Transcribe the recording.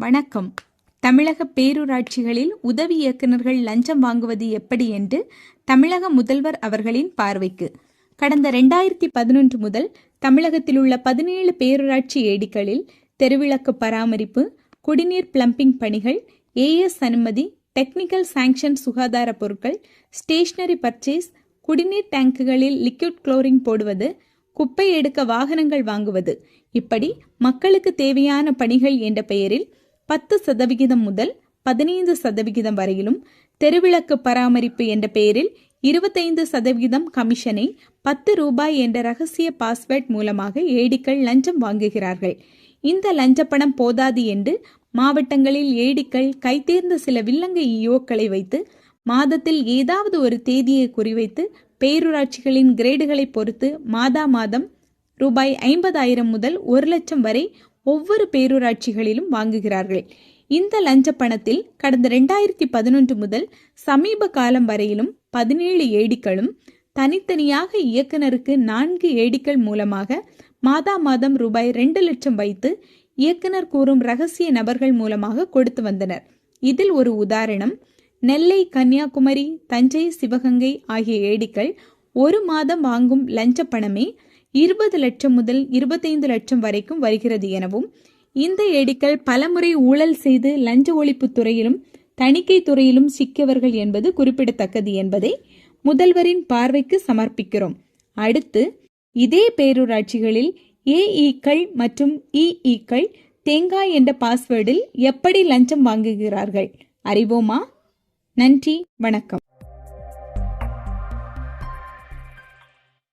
வணக்கம். தமிழக பேரூராட்சிகளில் உதவி இயக்குநர்கள் லஞ்சம் வாங்குவது எப்படி என்று தமிழக முதல்வர் அவர்களின் பார்வைக்கு. கடந்த ரெண்டாயிரத்தி பதினொன்று முதல் தமிழகத்தில் உள்ள பதினேழு பேரூராட்சி ஏடிகளில் தெருவிளக்கு பராமரிப்பு குடிநீர் பிளம்பிங் பணிகள் ஏஎஸ் அனுமதி டெக்னிக்கல் சாங்ஷன் சுகாதார பொருட்கள் ஸ்டேஷனரி பர்ச்சேஸ் குடிநீர் டேங்குகளில் லிக்விட் குளோரின் போடுவது குப்பை எடுக்க வாகனங்கள் வாங்குவது. இப்படி மக்களுக்கு தேவையான பணிகள் என்ற பெயரில் பத்து சதவிகிதம் முதல் பதினைந்து சதவிகிதம் வரையிலும் தெருவிளக்கு பராமரிப்பு என்ற பெயரில் இருபத்தைந்து சதவிகிதம் கமிஷனை பத்து ரூபாய் என்ற ரகசிய பாஸ்வேர்ட் மூலமாக ஏடிக்கள் லஞ்சம் வாங்குகிறார்கள். இந்த லஞ்சப்பணம் போதாது என்று மாவட்டங்களில் ஏடிக்கள் கைதேர்ந்த சில வில்லங்க ஈயோக்களை வைத்து மாதத்தில் ஏதாவது ஒரு தேதியை குறிவைத்து பேரூராட்சிகளின் கிரேடுகளை பொறுத்து மாதா மாதம் ரூபாய் ஐம்பதாயிரம் முதல் ஒரு லட்சம் வரை ஒவ்வொரு பேரூராட்சிகளிலும் வாங்குகிறார்கள். இந்த லஞ்ச பணத்தில் கடந்த ரெண்டாயிரத்தி பதினொன்று முதல் சமீப காலம் வரையிலும் பதினேழு ஏடிக்களும் தனித்தனியாக இயக்குனருக்கு நான்கு ஏடிக்கள் மூலமாக மாதா மாதம் ரூபாய் ரெண்டு லட்சம் வைத்து இயக்குனர் கூறும் ரகசிய நபர்கள் மூலமாக கொடுத்து வந்தனர். இதில் ஒரு உதாரணம் நெல்லை கன்னியாகுமரி தஞ்சை சிவகங்கை ஆகிய ஏடிக்கள் ஒரு மாதம் வாங்கும் லஞ்ச பணமே இருபது லட்சம் முதல் இருபத்தைந்து லட்சம் வரைக்கும் வருகிறது எனவும் இந்த ஏடிக்கள் பலமுறை ஊழல் செய்து லஞ்ச ஒழிப்பு துறையிலும் தணிக்கை துறையிலும் சிக்கியவர்கள் என்பது குறிப்பிடத்தக்கது என்பதை முதல்வரின் பார்வைக்கு சமர்ப்பிக்கிறோம். அடுத்து இதே பேரூராட்சிகளில் ஏஇக்கள் மற்றும் இஇக்கள் தேங்காய் என்ற பாஸ்வேர்டில் எப்படி லஞ்சம் வாங்குகிறார்கள்? அறிவோமா? நன்றி வணக்கம்.